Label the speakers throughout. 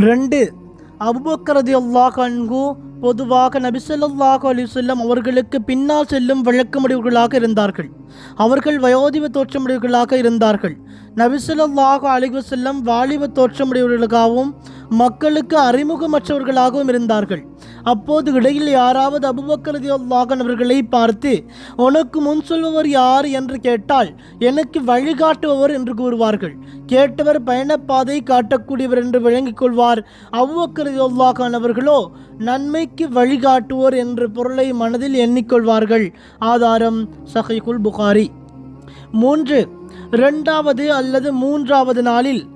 Speaker 1: ரெண்டு. அபுபக்கரதி அல்லாஹ் அன்கு பொதுவாக நபிசல்லாஹு அலிசல்லம் அவர்களுக்கு பின்னால் செல்லும் வழக்கமுடையவர்களாக இருந்தார்கள். அவர்கள் வயோதிப தோற்றமுடையவர்களாக இருந்தார்கள். நபிசுல்லாஹு அலிவசல்லம் வாலிப தோற்றமுடையவர்களுக்காகவும் மக்களுக்கு அறிமுகமற்றவர்களாகவும் இருந்தார்கள். அப்போது இடையில் யாராவது அபுபக்கரதி அல்லாஹன் அவர்களை பார்த்து உனக்கு முன் சொல்பவர் யார்? என்று கேட்டால் எனக்கு வழிகாட்டுபவர் என்று கூறுவார்கள். கேட்டவர் பயணப்பாதை காட்டக்கூடியவர் என்று விளங்கிக் கொள்வார். அவ்வக்கரதி அல்லாஹான் அவர்களோ நன்மைக்கு வழிகாட்டுவோர் என்ற பொருளை மனதில் எண்ணிக்கொள்வார்கள் ஆதாரம் சஹைகுல் புகாரி. மூன்று இரண்டாவது அல்லது மூன்றாவது நாளில்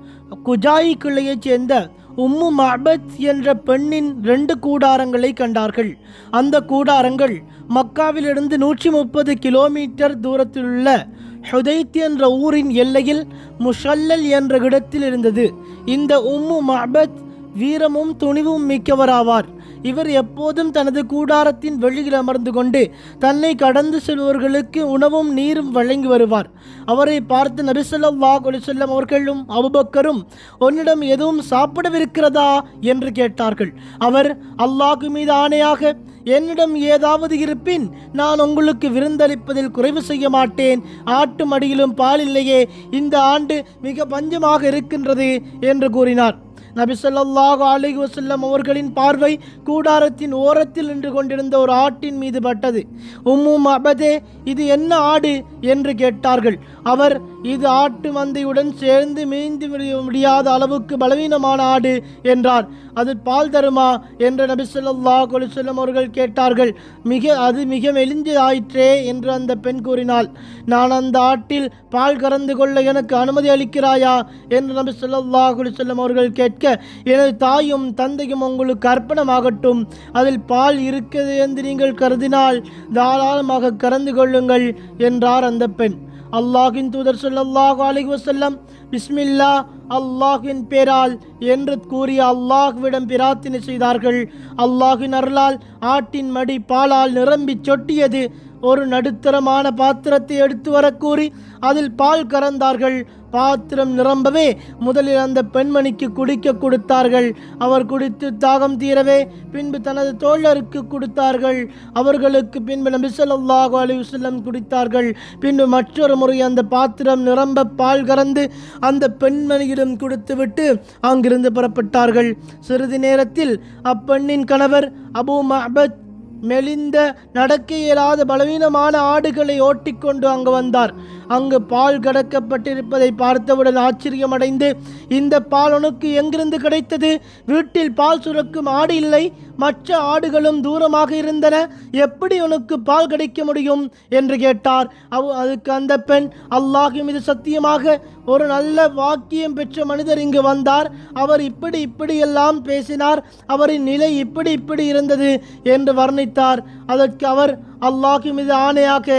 Speaker 1: குஜாயி கிளையைச் சேர்ந்த உம்மு மஹபத் என்ற பெண்ணின் ரெண்டு கூடாரங்களை கண்டார்கள். அந்த கூடாரங்கள் மக்காவிலிருந்து நூற்றி முப்பது கிலோமீட்டர் தூரத்திலுள்ள ஹுதைத் என்ற ஊரின் எல்லையில் முஷல்லல் என்ற இடத்தில் இருந்தது இந்த உம்மு மஹபத் வீரமும் துணிவும் மிக்கவராவார். இவர் எப்போதும் தனது கூடாரத்தின் வெளியில் அமர்ந்து கொண்டு தன்னை கடந்து செல்வர்களுக்கு உணவும் நீரும் வழங்கி வருவார். அவரை பார்த்து நபிசல்லாஹ் செல்லம் அவர்களும் அபுபக்கரும் உன்னிடம் எதுவும் சாப்பிடவிருக்கிறதா? என்று கேட்டார்கள். அவர் அல்லாஹு மீது ஆணையாக என்னிடம் ஏதாவது இருப்பின் நான் உங்களுக்கு விருந்தளிப்பதில் குறைவு செய்ய மாட்டேன். ஆட்டு மடியிலும் பால் இல்லையே. இந்த ஆண்டு மிக பஞ்சமாக இருக்கின்றது என்று கூறினார். நபிசல்லாஹு ஸல்லல்லாஹு வசல்லம் அவர்களின் பார்வை கூடாரத்தின் ஓரத்தில் நின்று கொண்டிருந்த ஒரு ஆட்டின் மீது பட்டது. உம்மு அபதே இது என்ன ஆடு? என்று கேட்டார்கள். அவர் இது ஆட்டு மந்தையுடன் சேர்ந்து மீந்து முடியாத அளவுக்கு பலவீனமான ஆடு என்றார். அது பால் தருமா? என்று நபி ஸல்லல்லாஹு அலைஹி அவர்கள் கேட்டார்கள். மிக அது மிக மெலிஞ்சு ஆயிற்றே என்று அந்த பெண் கூறினாள். நான் அந்த ஆட்டில் பால் கறந்து கொள்ள எனக்கு அனுமதி அளிக்கிறாயா? என்று நபி சொல்லாஹுலி செல்லம் அவர்கள் கேட்க எனது தாயும் தந்தையும் உங்களுக்கு அர்ப்பணமாகட்டும். அதில் பால் இருக்கிறது என்று நீங்கள் கருதினால் தாராளமாக கறந்து கொள்ளுங்கள் என்றார் அந்த பெண். அல்லாஹின் தூதர் ஸல்லல்லாஹு அலி வசல்லம் பிஸ்மில்லா அல்லாஹின் பேரால் என்று கூறி அல்லாஹ்விடம் பிரார்த்தனை செய்தார்கள். அல்லாஹின் அருளால் ஆட்டின் மடி பாலால் நிரம்பிச் சொட்டியது. ஒரு நடுத்தரமான பாத்திரத்தை எடுத்து வரக்கூறி அதில் பால் கறந்தார்கள். பாத்திரம் நிரம்பவே முதலில் அந்த பெண்மணிக்கு குடிக்க கொடுத்தார்கள். அவர் குடித்து தாகம் தீரவே பின்பு தனது தோழருக்கு கொடுத்தார்கள். அவர்களுக்கு பின்பு நபி ஸல்லல்லாஹு அலைஹி குடித்தார்கள். பின்பு மற்றொரு முறை அந்த பாத்திரம் நிரம்ப பால் கறந்து அந்த பெண்மணியிடம் கொடுத்துவிட்டு அங்கிருந்து புறப்பட்டார்கள். சிறிது நேரத்தில் அப்பெண்ணின் கணவர் அபூ மஹபத் மெலிந்த நடக்க இயலாத பலவீனமான ஆடுகளை ஓட்டிக்கொண்டு அங்கு வந்தார். அங்கு பால் கடக்கப்பட்டிருப்பதை பார்த்தவுடன் ஆச்சரியமடைந்து இந்த பால் உனக்கு எங்கிருந்து கிடைத்தது? வீட்டில் பால் சுரக்கும் ஆடு இல்லை மற்ற ஆடுகளும் தூரமாக இருந்தன. எப்படி உனக்கு பால் கிடைக்க முடியும்? என்று கேட்டார். அவ் அதுக்கு அந்த பெண் அல்லாஹி மீது சத்தியமாக ஒரு நல்ல வாக்கியம் பெற்ற மனிதர் இங்கு வந்தார். அவர் இப்படி இப்படியெல்லாம் பேசினார். அவரின் நிலை இப்படி இப்படி இருந்தது என்று வர்ணித்தார். அதற்கு அவர் அல்லாஹி மீது ஆணையாக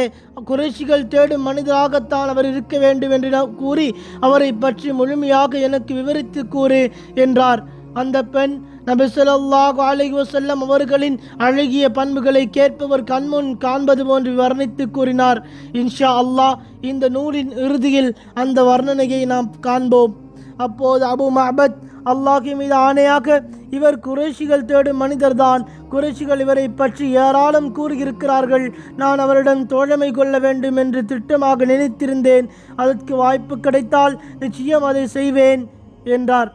Speaker 1: குறைஷிகள் தேடும் மனிதராகத்தான் அவர் இருக்க வேண்டும் என்று கூறி அவரை பற்றி முழுமையாக எனக்கு விவரித்து கூறு என்றார். அந்த பெண் நபி ஸல்லல்லாஹு வசல்லம் அவர்களின் அழகிய பண்புகளை கேட்பவர் கண்முன் காண்பது போன்று வர்ணித்து கூறினார். இன்ஷா அல்லாஹ் இந்த நூலின் இறுதியில் அந்த வர்ணனையை நாம் காண்போம். அப்போது அபு மஹபத் அல்லாஹி மீது ஆணையாக இவர் குறைஷிகள் தேடும் மனிதர்தான் குறைஷிகள் இவரை பற்றி ஏராளம் கூறியிருக்கிறார்கள். நான் அவரிடம் தோழமை கொள்ள வேண்டும் என்று திட்டமாக நினைத்திருந்தேன். அதற்கு வாய்ப்பு கிடைத்தால் நிச்சயம் அதை செய்வேன் என்றார்.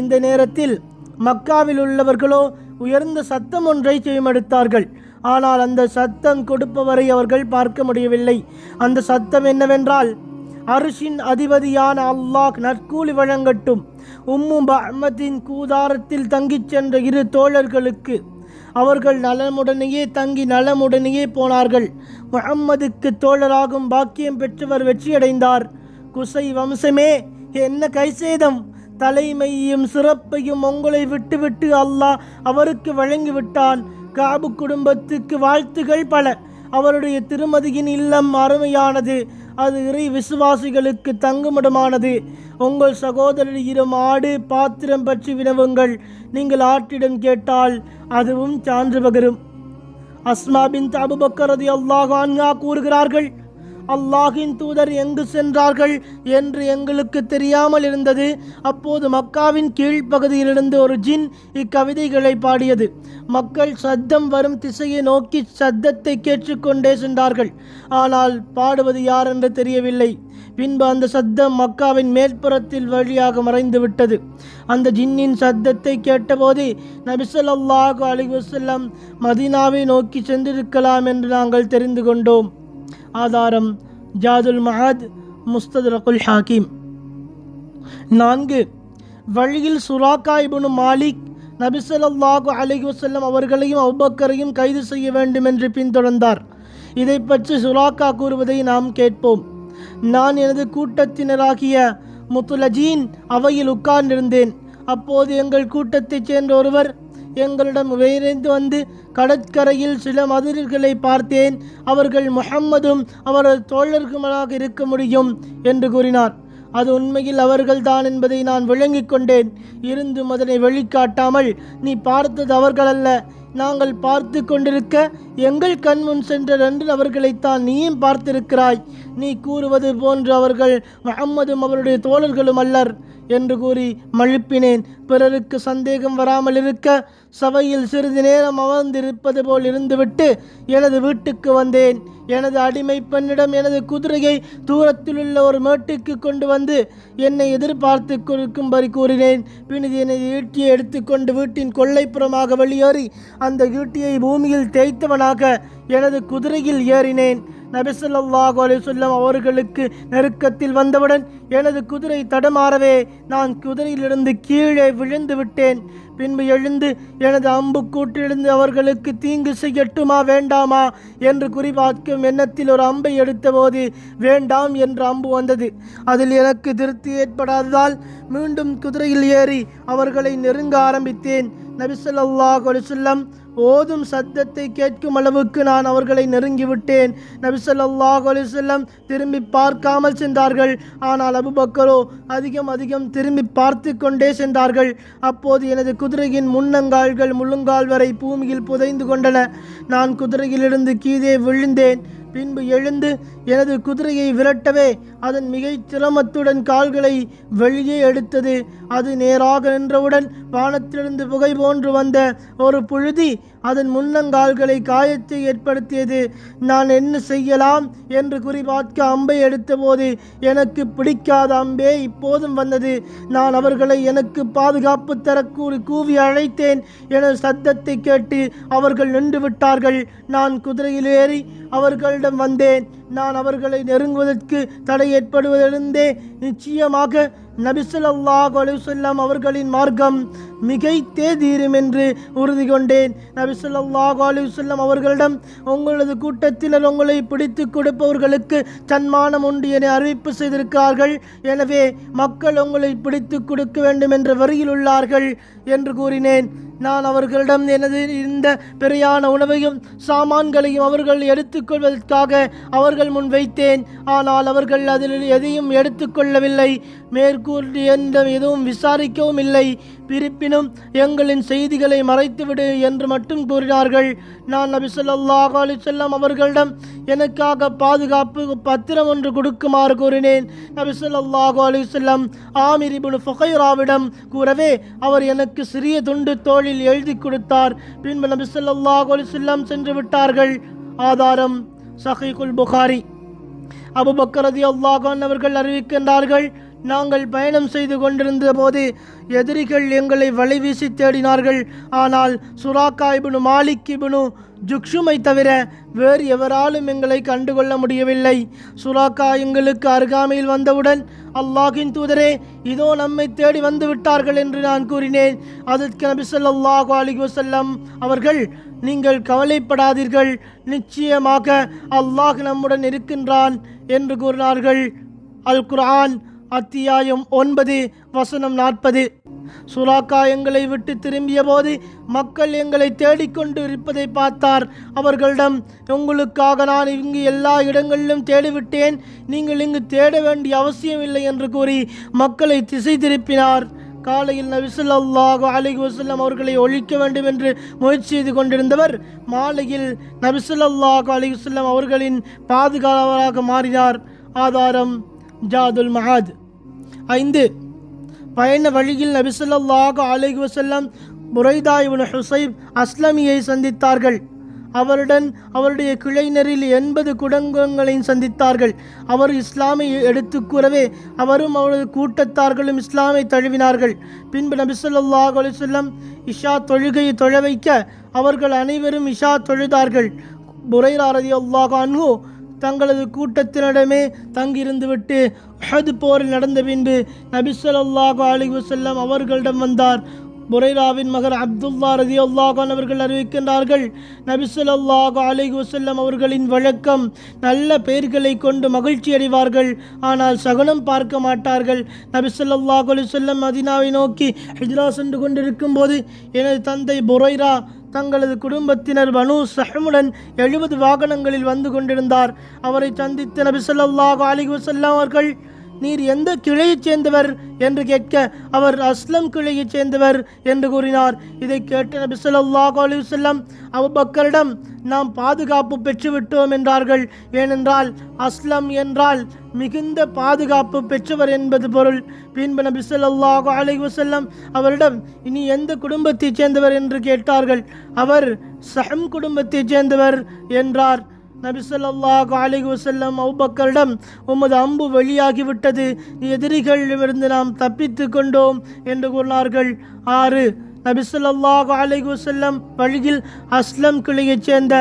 Speaker 1: இந்த நேரத்தில் மக்காவில் உள்ளவர்களோ உயர்ந்த சத்தம் ஒன்றை செவிமடுத்தார்கள் ஆனால் அந்த சத்தம் கொடுப்பவரை அவர்கள் பார்க்க முடியவில்லை. அந்த சத்தம் என்னவென்றால் அரிசின் அதிபதியான அல்லாஹ் நற்கூலி வழங்கட்டும். உம்மு பஹ்மத்தின் கூதாரத்தில் தங்கிச் சென்ற இரு தோழர்களுக்கு அவர்கள் நலமுடனேயே தங்கி நலமுடனேயே போனார்கள். முகம்மதுக்கு தோழராகும் பாக்கியம் பெற்றவர் வெற்றியடைந்தார். குசை வம்சமே என்ன கைசேதம்? தலைமையும் சிறப்பையும் உங்களை விட்டுவிட்டு அல்லாஹ் அவருக்கு வழங்கிவிட்டான். காபு குடும்பத்துக்கு வாழ்த்துகள் பல. அவருடைய திருமதியின் இல்லம் அருமையானது. அது இறை விசுவாசிகளுக்கு தங்குமிடமானது. உங்கள் சகோதரியிடம் ஆடு பாத்திரம் பற்றி வினவுங்கள். நீங்கள் ஆற்றிடம் கேட்டால் அதுவும் சான்று பகரும். அஸ்மா பின் அபுபக்கர் ரதி அல்லாஹ் கூறுகிறார்கள் அல்லாஹின் தூதர் எங்கு சென்றார்கள் என்று எங்களுக்கு தெரியாமல் இருந்தது. அப்போது மக்காவின் கீழ்ப்பகுதியிலிருந்து ஒரு ஜின் இக்கவிதைகளை பாடியது. மக்கள் சத்தம் வரும் திசையை நோக்கி சத்தத்தை கேட்டுக்கொண்டே சென்றார்கள். ஆனால் பாடுவது யார் என்று தெரியவில்லை. பின்பு அந்த சத்தம் மக்காவின் மேற்புறத்தில் வழியாக மறைந்து விட்டது. அந்த ஜின்னின் சத்தத்தை கேட்டபோது நபிசல்லாஹு அலி வசல்லம் மதீனாவை நோக்கி சென்றிருக்கலாம் என்று நாங்கள் தெரிந்து கொண்டோம். ஆதாரம் ஜாதுல் மஹாத் முஸ்தரகுல் ஹாக்கிம் நான்கு வழியில் சுராக்கா இபுனு மாலிக் நபிசல்லாஹு அலஹி வசல்லம் அவர்களையும் அவ்வக்கரையும் கைது செய்ய வேண்டும் என்று பின்தொடர்ந்தார். இதை பற்றி சுராக்கா கூறுவதை நாம் கேட்போம். நான் எனது கூட்டத்தினராகிய முத்துலஜீன் அவையில் உட்கார்ந்திருந்தேன். அப்போது எங்கள் கூட்டத்தைச் சேர்ந்த ஒருவர் எங்களிடம் விரைந்து வந்து கடற்கரையில் சில மதுரர்களை பார்த்தேன். அவர்கள் முஹம்மதும் அவரது தோழர்களுமாக இருக்க முடியும் என்று கூறினார். அது உண்மையில் அவர்கள்தான் என்பதை நான் விளங்கிக் கொண்டேன். இருந்தும் அதனை வெளிக்காட்டாமல் நீ பார்த்தது அவர்களல்ல. நாங்கள் பார்த்து கொண்டிருக்க எங்கள் கண் முன் சென்ற ரெண்டு நபர்களைத்தான் நீயும் பார்த்திருக்கிறாய். நீ கூறுவது போன்று அவர்கள் மஹம்மதும் அவருடைய தோழர்களும் அல்லர் என்று கூறி மழுப்பினேன். பிறருக்கு சந்தேகம் வராமல் இருக்க சபையில் சிறிது நேரம் அமர்ந்திருப்பது போல் இருந்துவிட்டு எனது வீட்டுக்கு வந்தேன். எனது அடிமை பெண்ணிடம் எனது குதிரையை தூரத்திலுள்ள ஒரு மேட்டுக்கு கொண்டு வந்து என்னை எதிர்பார்த்து கொடுக்கும்படி கூறினேன். பின்னர் எனது ஈட்டியை எடுத்துக்கொண்டு வீட்டின் கொள்ளைப்புறமாக வெளியேறி அந்த ஈட்டியை பூமியில் தேய்த்தவனாக எனது குதிரையில் ஏறினேன். நபிசல்லாஹு அலிசல்லம் அவர்களுக்கு நெருக்கத்தில் வந்தவுடன் எனது குதிரை தடமாறவே நான் குதிரையிலிருந்து கீழே விழுந்து விட்டேன். பின்பு எழுந்து எனது அம்பு கூட்டிலிருந்து அவர்களுக்கு தீங்கு செய்யட்டுமா வேண்டாமா என்று குறிபார்க்கும் எண்ணத்தில் ஒரு அம்பை எடுத்தபோது வேண்டாம் என்ற அம்பு வந்தது. அதில் எனக்கு திருப்தி ஏற்படாததால் மீண்டும் குதிரையில் ஏறி அவர்களை நெருங்க ஆரம்பித்தேன். நபிசல்லாஹு அலிசல்லம் ஓதும் சத்தத்தை கேட்கும் அளவுக்கு நான் அவர்களை நெருங்கிவிட்டேன். நபிசல்லாஹ் அலிசல்லம் திரும்பி பார்க்காமல் சென்றார்கள். ஆனால் அபுபக்கரோ அதிகம் அதிகம் திரும்பி பார்த்து கொண்டே சென்றார்கள். அப்போது எனது குதிரையின் முன்னங்கால்கள் முழுங்கால் வரை பூமியில் புதைந்து கொண்டன. நான் குதிரையிலிருந்து கீழே விழுந்தேன். பின்பு எழுந்து எனது குதிரையை விரட்டவே அதன் மிகச் சிரமத்துடன் கால்களை வெளியே எடுத்தது. அது நேராக நின்றவுடன் வானத்திலிருந்து புகை போன்று வந்த ஒரு புழுதி அதன் முன்னங்கால்களை காயத்தை ஏற்படுத்தியது. நான் என்ன செய்யலாம் என்று குறிபார்க்க அம்பை எடுத்தபோது எனக்கு பிடிக்காத அம்பே இப்போதும் வந்தது. நான் அவர்களை எனக்கு பாதுகாப்பு தரக்கூறி கூவி அழைத்தேன். என சத்தத்தை கேட்டு அவர்கள் நின்று விட்டார்கள். நான் குதிரையில் ஏறி அவர்களிடம் வந்தேன். நான் அவர்களை நெருங்குவதற்கு தடை ஏற்படுவதிலிருந்தே நிச்சயமாக நபிசுல்லாஹ் அலுவல்லாம் அவர்களின் மார்க்கம் மிகைத்தே தீரும் என்று உறுதி கொண்டேன் நபிசுல்லாஹ் அலுவல்லாம் அவர்களிடம் உங்களது கூட்டத்தினர் உங்களை பிடித்து கொடுப்பவர்களுக்கு சன்மானம் உண்டு என அறிவிப்பு செய்திருக்கிறார்கள். எனவே மக்கள் உங்களை பிடித்து கொடுக்க வேண்டும் என்ற வரியில் உள்ளார்கள் என்று கூறினேன். நான் அவர்களிடம் எனது இந்த பெரியான உணவையும் சாமான்களையும் அவர்கள் எடுத்துக்கொள்வதற்காக அவர்கள் முன் வைத்தேன். ஆனால் அவர்கள் அதில் எதையும் எடுத்துக்கொள்ளவில்லை. மேற்கூறி எந்த எதுவும் விசாரிக்கவும் இல்லை. பிரிப்பினும் எங்களின் செய்திகளை மறைத்துவிடு என்று மட்டும் கூறினார்கள். நான் நபி ஸல்லல்லாஹு அலைஹி அவர்களிடம் எனக்காக பாதுகாப்பு பத்திரம் ஒன்று கொடுக்குமாறு கூறினேன். நபி ஸல்லல்லாஹு அலைஹி வஸல்லம் ஆமிர் இப்னு ஃபுகைராவிடம் கூறவே அவர் எனக்கு சிறிய துண்டு தோளில் எழுதி கொடுத்தார். பின்பு நபி ஸல்லல்லாஹு அலைஹி சென்று விட்டார்கள். ஆதாரம் சஹீகுல் புகாரி. அபுபக்கரதி அல்லாஹான் அவர்கள் அறிவிக்கின்றார்கள் நாங்கள் பயணம் செய்து கொண்டிருந்த போது எதிரிகள் எங்களை வலைவீசி தேடினார்கள். ஆனால் சுராக்கா இபுனு மாலிக் இபுனு ஜுக்ஷுமை தவிர வேறு எவராலும் எங்களை கண்டுகொள்ள முடியவில்லை. சுராக்கா எங்களுக்கு அருகாமையில் வந்தவுடன் அல்லாஹின் தூதரே இதோ நம்மை தேடி வந்து விட்டார்கள் என்று நான் கூறினேன். அதற்கு நபி ஸல்லல்லாஹு அலைஹி வசல்லம் அவர்கள் நீங்கள் கவலைப்படாதீர்கள். நிச்சயமாக அல்லாஹ் நம்முடன் இருக்கின்றான் என்று கூறினார்கள். அல் குர்ஆன் அத்தியாயம் ஒன்பது வசனம் நாற்பது. சுராக்கா எங்களை விட்டு திரும்பிய போது மக்கள் எங்களை தேடிக்கொண்டு இருப்பதை பார்த்தார். அவர்களிடம் உங்களுக்காக நான் இங்கு எல்லா இடங்களிலும் தேடிவிட்டேன். நீங்கள் இங்கு தேட வேண்டிய அவசியம் இல்லை என்று கூறி மக்களை திசை திருப்பினார். காலையில் நபிசுல்லாஹு அலிஹி வசல்லம் அவர்களை ஒழிக்க வேண்டும் என்று முயற்சி செய்து கொண்டிருந்தவர் மாலையில் நபிசுல்லாஹு அலைஹி வசல்லம் அவர்களின் பாதுகாவலராக மாறினார். ஆதாரம் ஜாதுல் மஹாத் ஐந்து பயண வழியில் நபிசல்லாஹு அலஹி வஸல்லம் புரைதா இப்னு ஹுசைப் அஸ்லமியை சந்தித்தார்கள். அவருடன் அவருடைய கிளைஞரில் எண்பது குடங்கங்களையும் சந்தித்தார்கள். அவர் இஸ்லாமை எடுத்து கூறவே அவரும் அவரது கூட்டத்தார்களும் இஸ்லாமை தழுவினார்கள். பின்பு நபி ஸல்லல்லாஹு இஷா தொழுகையை தொழ வைக்க அவர்கள் அனைவரும் இஷா தொழுதார்கள். புரைதாரதி ரலியல்லாஹு அன்ஹூ தங்களது கூட்டத்தினிடமே தங்கியிருந்துவிட்டு அஹது போரில் நடந்த பின்பு நபி ஸல்லல்லாஹு அலைஹி அவர்களிடம் வந்தார். புரைராவின் மகர் அப்துல்லா ரதி அல்லாஹான் அவர்கள் அறிவிக்கின்றார்கள் நபி ஸல்லல்லாஹு அலைஹி அவர்களின் வழக்கம் நல்ல பெயர்களை கொண்டு மகிழ்ச்சி அடைவார்கள் ஆனால் சகுனம் பார்க்க மாட்டார்கள். நபி ஸல்லல்லாஹு அலைஹி வஸல்லம் மதீனாவை நோக்கி ஹிஜ்ரா சென்று கொண்டிருக்கும் போது எனது தந்தை புரைரா தங்களது குடும்பத்தினர் பனு சஹமுடன் எழுபது வாகனங்களில் வந்து கொண்டிருந்தார். அவரை சந்தித்த நபி ஸல்லல்லாஹு அலைஹி அவர்கள் நீர் எந்த கிளையைச் சேர்ந்தவர் என்று கேட்க அவர் அஸ்லம் கிளையைச் சேர்ந்தவர் என்று கூறினார். இதை கேட்ட நபி சொல்லாஹ் அலைஹி அவ்வக்கரிடம் நாம் பாதுகாப்பு பெற்றுவிட்டோம் என்றார்கள். ஏனென்றால் அஸ்லம் என்றால் மிகுந்த பாதுகாப்பு பெற்றவர் என்பது பொருள். பின்பு நபி ஸல்லல்லாஹு அலைஹி வஸல்லம் அவரிடம் இனி எந்த குடும்பத்தைச் சேர்ந்தவர்? என்று கேட்டார்கள். அவர் சஹம் குடும்பத்தைச் சேர்ந்தவர் என்றார். நபிசல்லாஹ் ஸல்லல்லாஹு வசல்லம் அவுபக்கரிடம் உமது அம்பு வெளியாகிவிட்டது. எதிரிகளிடமிருந்து நாம் தப்பித்து கொண்டோம் என்று கூறினார்கள். ஆறு நபி ஸல்லல்லாஹு வசல்லம் வழியில் அஸ்லம் கிளையைச் சேர்ந்த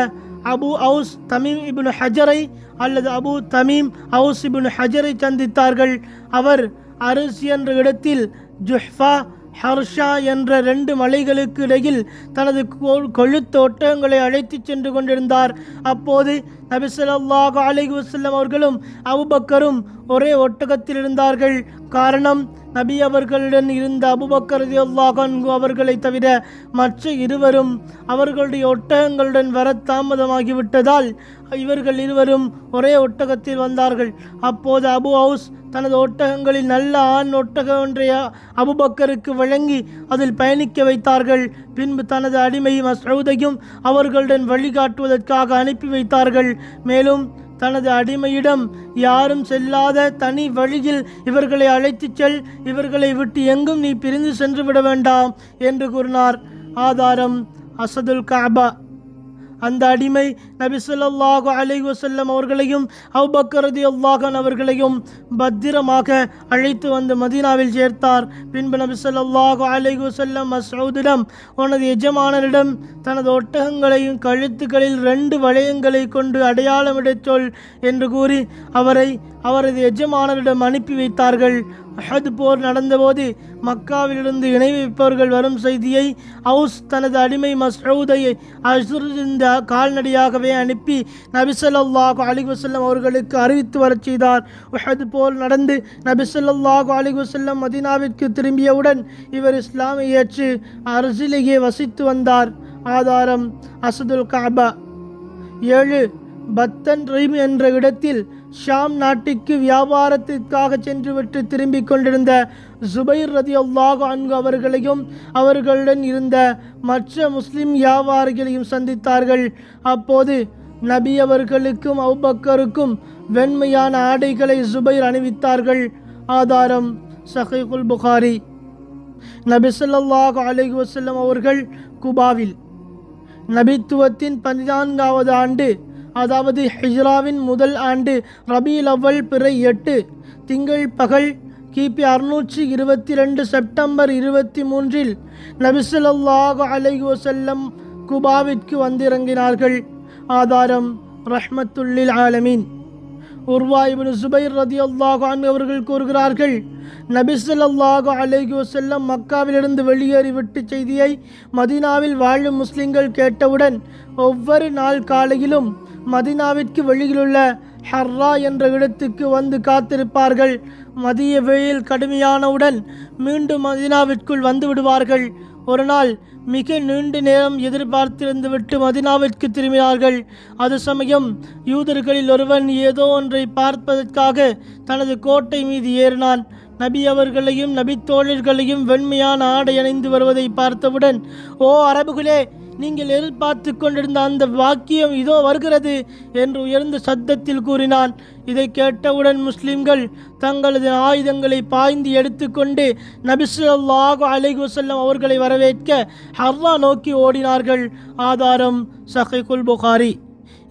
Speaker 1: அபு அவுஸ் தமீம் இபின் ஹஜரை அல்லது அபு தமீம் அவுஸ் இபின் ஹஜரை சந்தித்தார்கள். அவர் அரிசி என்ற இடத்தில் ஜுஹ்ஃபா ஹர்ஷா என்ற ரெண்டு மலைகளுக்கு இடையில் தனது கொழுத்தோட்டங்களை கொழுத்த ஒட்டகங்களை அழைத்துச் சென்று கொண்டிருந்தார். அப்போது நபிசல்லாஹ் ஸல்லல்லாஹு வசல்லம் அவர்களும் அவுபக்கரும் ஒரே ஒட்டகத்தில் இருந்தார்கள். காரணம் நபி அவர்களுடன் இருந்த அபுபக்கர் ரலியல்லாஹு அவர்களை தவிர மற்ற இருவரும் அவர்களுடைய ஒட்டகங்களுடன் வர தாமதமாகிவிட்டதால் இவர்கள் இருவரும் ஒரே ஒட்டகத்தில் வந்தார்கள். அப்போது அபு ஹவுஸ் தனது ஒட்டகங்களில் நல்ல ஆண் ஒட்டகம் ஒன்றைய அபுபக்கருக்கு வழங்கி அதில் பயணிக்க வைத்தார்கள். பின்பு தனது அடிமை மசூதையும் அவர்களுடன் வழிகாட்டுவதற்காக அனுப்பி வைத்தார்கள். மேலும் தனது அடிமையிடம் யாரும் செல்லாத தனி வழியில் இவர்களை அழைத்துச் செல். இவர்களை விட்டு எங்கும் நீ பிரிந்து சென்று விட வேண்டாம் என்று கூறினார். ஆதாரம் அசதுல் காபா. அந்த அடிமை நபி சொல்லாஹு அலைஹி வசல்லம் அவர்களையும் அவுபக்கரதி அல்லாஹன் அவர்களையும் பத்திரமாக அழைத்து வந்து மதீனாவில் சேர்த்தார். பின்பு நபி சொல்லாஹு அலைஹி வசல்லம் மசூதிடம் உனது எஜமானரிடம் தனது ஒட்டகங்களையும் கழுத்துக்களில் ரெண்டு வளையங்களை கொண்டு அடையாளமிடச் சொல் என்று கூறி அவரை அவரது எஜமானரிடம் அனுப்பி வைத்தார்கள். அஹத் போர் நடந்தபோது மக்காவிலிருந்து இணை வைப்பவர்கள் வரும் செய்தியை அவுஸ் தனது அடிமை மஸ்ஊதை அசுரிந்த கால்நடையாகவே அனுப்பி நபிசல்லாஹு அலி வசல்லம் அவர்களுக்கு அறிவித்து வரச் செய்தார். உஹத் போர் நடந்து நபிசல்லாஹு அலி வசல்லம் மதீனாவிற்கு திரும்பியவுடன் இவர் இஸ்லாமை ஏற்று அரசிலேயே வசித்து வந்தார். ஆதாரம் அசதுல் காபா ஏழு பத்தன் ரீம் என்ற இடத்தில் ஷாம் நாட்டுக்கு வியாபாரத்திற்காக சென்றுவிட்டு திரும்பிக் கொண்டிருந்த ஜுபைர் ரதி அல்லாஹ் அன்கு அவர்களையும் அவர்களுடன் இருந்த மற்ற முஸ்லிம் வியாபாரிகளையும் சந்தித்தார்கள். அப்போது நபி அவர்களுக்கும் அவுபக்கருக்கும் வெண்மையான ஆடைகளை ஜுபைர் அணிவித்தார்கள். ஆதாரம் சஹீகுல் புகாரி. நபி ஸல்லல்லாஹு அலைஹி வஸல்லம் அவர்கள் குபாவில். நபித்துவத்தின் பதினான்காவது ஆண்டு அதாவது ஹிஜ்ராவின் முதல் ஆண்டு ரபீல் அவ்வல் பிறை எட்டு திங்கள் பகல் கிபி அறுநூற்றி இருபத்தி ரெண்டு செப்டம்பர் இருபத்தி மூன்றில் நபிசுல்லாஹ் அலைஹி செல்லம் குபாவிற்கு வந்திறங்கினார்கள். ஆதாரம் ரஹ்மத்துல்லில் ஆலமீன். உர்வா இப்னு சுபைர் ரதி அல்லாஹான் அவர்கள் கூறுகிறார்கள் நபி ஸல்லல்லாஹு அலைஹி வஸல்லம் மக்காவிலிருந்து வெளியேறிவிட்டு செய்தியை மதீனாவில் வாழும் முஸ்லிம்கள் கேட்டவுடன் ஒவ்வொரு நாள் காலையிலும் மதீனாவிற்கு வெளியிலுள்ள ஹர்ரா என்ற இடத்துக்கு வந்து காத்திருப்பார்கள். மதிய வெயில் கடுமையானவுடன் மீண்டும் மதீனாவிற்குள் வந்து விடுவார்கள். ஒரு நாள் மிக நீண்ட நேரம் எதிர்பார்த்திருந்து விட்டு மதினாவிற்கு திரும்பினார்கள். அது சமயம் யூதர்களில் ஒருவன் ஏதோ ஒன்றை பார்ப்பதற்காக தனது கோட்டை மீது ஏறினான். நபி அவர்களையும் நபித்தோழர்களையும் வெண்மையான ஆடை அணிந்து வருவதை பார்த்தவுடன் ஓ அரபுகளே நீங்கள் எதிர்பார்த்து கொண்டிருந்த அந்த வாக்கியம் இதோ வருகிறது என்று உயர்ந்த சத்தத்தில் கூறினான். இதை கேட்டவுடன் முஸ்லிம்கள் தங்களது ஆயுதங்களை பாய்ந்து எடுத்துக்கொண்டு நபிசுல்லாஹு அலைஹி வஸல்லம் அவர்களை வரவேற்க ஹர்ரா நோக்கி ஓடினார்கள். ஆதாரம் சஹிகுல் புகாரி.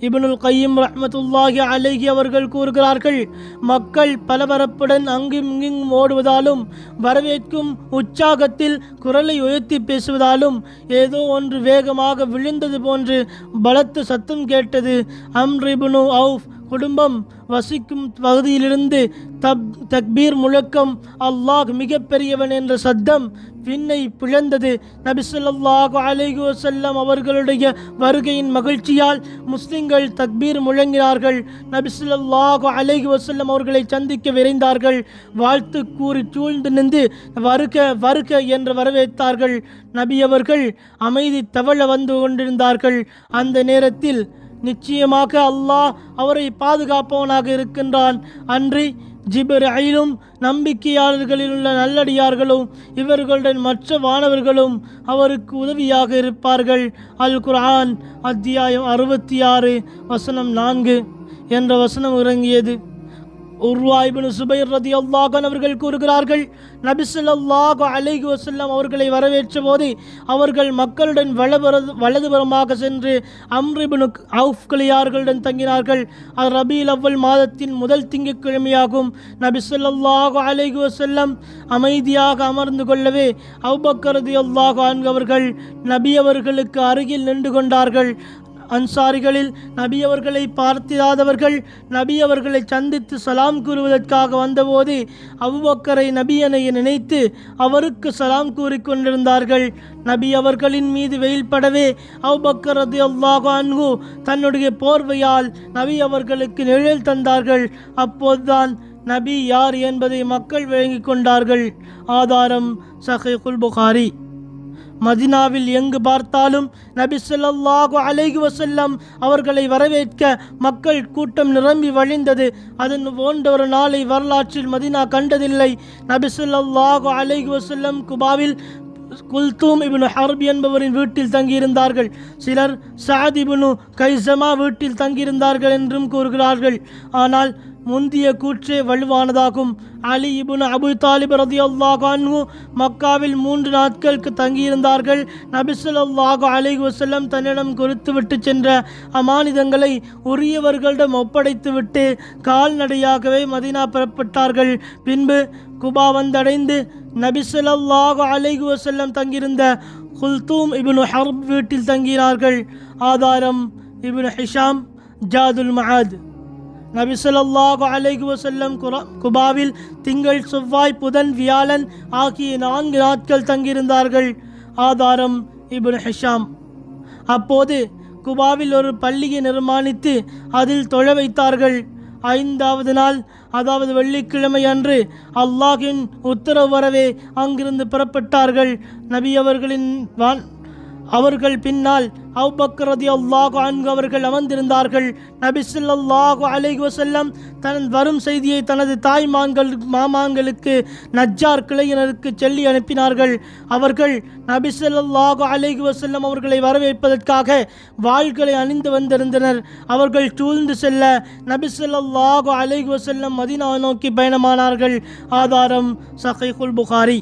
Speaker 1: இபனுல் கையும் ரஹமத்துல்லாஹி அழகி அவர்கள் கூறுகிறார்கள் மக்கள் பலபரப்புடன் அங்கும் இங்கும் ஓடுவதாலும் வரவேற்கும் உற்சாகத்தில் குரலை உயர்த்தி பேசுவதாலும் ஏதோ ஒன்று வேகமாக விழுந்தது போன்று பலத்து சத்தம் கேட்டது அம்ரிபுனு அவுஃப் குடும்பம் வசிக்கும் பகுதியிலிருந்து தப் தக்பீர் முழக்கம் அல்லாஹ் மிகப்பெரியவன் என்ற சத்தம் விண்ணை பிழந்தது நபிசல்லாஹு அலைஹி வசல்லம் அவர்களுடைய வருகையின் மகிழ்ச்சியால் முஸ்லிம்கள் தக்பீர் முழங்கினார்கள். நபிசல்லாஹு அலைஹி வசல்லம் அவர்களை சந்திக்க விரைந்தார்கள். வாழ்த்து கூறி சூழ்ந்து நின்று வருக வருக என்று வரவேற்றார்கள். நபி அவர்கள் அமைதி தவழ வந்து கொண்டிருந்தார்கள். அந்த நேரத்தில் நிச்சயமாக அல்லாஹ் அவரை பாதுகாப்பவனாக இருக்கின்றான். அன்றி ஜிப்ரையிலும் நம்பிக்கையாளர்களில் உள்ள நல்லடியார்களும் இவர்களுடன் மற்ற வானவர்களும் அவருக்கு உதவியாக இருப்பார்கள். அல் குர்ஆன் அத்தியாயம் அறுபத்தி ஆறு வசனம் நான்கு என்ற வசனம் இறங்கியது. உருவாய்பின் சுபைர் ரதி அல்லாஹன் அவர்கள் கூறுகிறார்கள் நபிசல்லாஹு அலிஹி வஸல்லம் அவர்களை வரவேற்ற போது அவர்கள் மக்களுடன் வலபுற வலதுபுறமாக சென்று அம்ரிபின் அவுஃப் கிளியார்களுடன் தங்கினார்கள். அது ரபீல் அவ்வல் மாதத்தின் முதல் திங்கட்கிழமையாகும். நபிசல்லாஹு அலிஹி வசல்லம் அமைதியாக அமர்ந்து கொள்ளவே அவுபக்கரதி அல்லாஹ் அவர்கள் நபி அவர்களுக்கு அருகில் நின்று கொண்டார்கள். அன்சாரிகளில் நபி அவர்களை பார்த்திராதவர்கள் நபி அவர்களை சந்தித்து சலாம் கூறுவதற்காக வந்தபோது அவ்வக்கரை நபியனை நினைத்து அவருக்கு சலாம் கூறிக்கொண்டிருந்தார்கள் நபி அவர்களின் மீது வெயில் படவே அவுபக்கர் ரதி அல்லாஹு அன்ஹு தன்னுடைய போர்வையால் நபி அவர்களுக்கு நிழல் தந்தார்கள். அப்போதுதான் நபி யார் என்பதை மக்கள் விளங்கிக் கொண்டார்கள். ஆதாரம் சஹேகுல் புகாரி. மதினாவில் எங்கு பார்த்தாலும் நபி சொல்லாஹு அலைகு வசல்லம் அவர்களை வரவேற்க மக்கள் கூட்டம் நிரம்பி வழிந்தது. அதன் போன்ற ஒரு நாளை வரலாற்றில் மதினா கண்டதில்லை. நபி சொல்லாஹு அலைகு வசல்லம் குபாவில் குல்தூம் இபுனு ஹர்ப் என்பவரின் வீட்டில் தங்கியிருந்தார்கள். சிலர் சாத் இப்னு கைசமா வீட்டில் தங்கியிருந்தார்கள் என்றும் கூறுகிறார்கள். ஆனால் முந்திய கூற்று வலுவானதாகும். அலி இபுன் அபு தாலிப் ரதியல்லாஹு அன்ஹு மக்காவில் மூன்று நாட்களுக்கு தங்கியிருந்தார்கள். நபிசுல்லாஹு அலி வசல்லம் தன்னிடம் கொடுத்துவிட்டு சென்ற அமானிதங்களை உரியவர்களிடம் ஒப்படைத்துவிட்டு கால்நடையாகவே மதினா பெறப்பட்டார்கள். பின்பு குபா வந்தடைந்து நபிசுல்லாஹு அலிஹு வசல்லம் தங்கியிருந்த குல்தூம் இபின் ஹர்ப் வீட்டில் தங்கினார்கள். ஆதாரம் இபின் ஹிஷாம் ஜாதுல் மஹாத் நபிசல்லாஹு அலைகு வசல்லம் குரா- குபாவில் திங்கள் செவ்வாய் புதன் வியாழன் ஆகிய நான்கு நாட்கள் தங்கியிருந்தார்கள். ஆதாரம் இபுன் ஹிஷாம். அப்போது குபாவில் ஒரு பள்ளியை நிர்மாணித்து அதில் தொழ வைத்தார்கள். ஐந்தாவது நாள் அதாவது வெள்ளிக்கிழமை அன்று அல்லாஹின் உத்தரவு வரவே அங்கிருந்து புறப்பட்டார்கள். நபி அவர்களின் வான் அவர்கள் பின்னால் அவுபக்கர் அல்லாஹு அன்ஹு அவர்கள் அமர்ந்திருந்தார்கள். நபிசுல்லாஹு ஸல்லல்லாஹு அலைஹி வஸல்லம் தன் வரும் செய்தியை தனது தாய்மான்கள் மாமான்களுக்கு நஜ்ஜார் கிளையினருக்கு சொல்லி அனுப்பினார்கள். அவர்கள் நபிசுல்லாஹு ஸல்லல்லாஹு அலைஹி வஸல்லம் அவர்களை வரவேற்பதற்காக வாள்களை அணிந்து வந்திருந்தனர். அவர்கள் சூழ்ந்து செல்ல நபிசுல்லாஹு ஸல்லல்லாஹு அலைஹி வஸல்லம் மதீனா நோக்கி பயணமானார்கள். ஆதாரம் சஹீஹுல் புகாரி.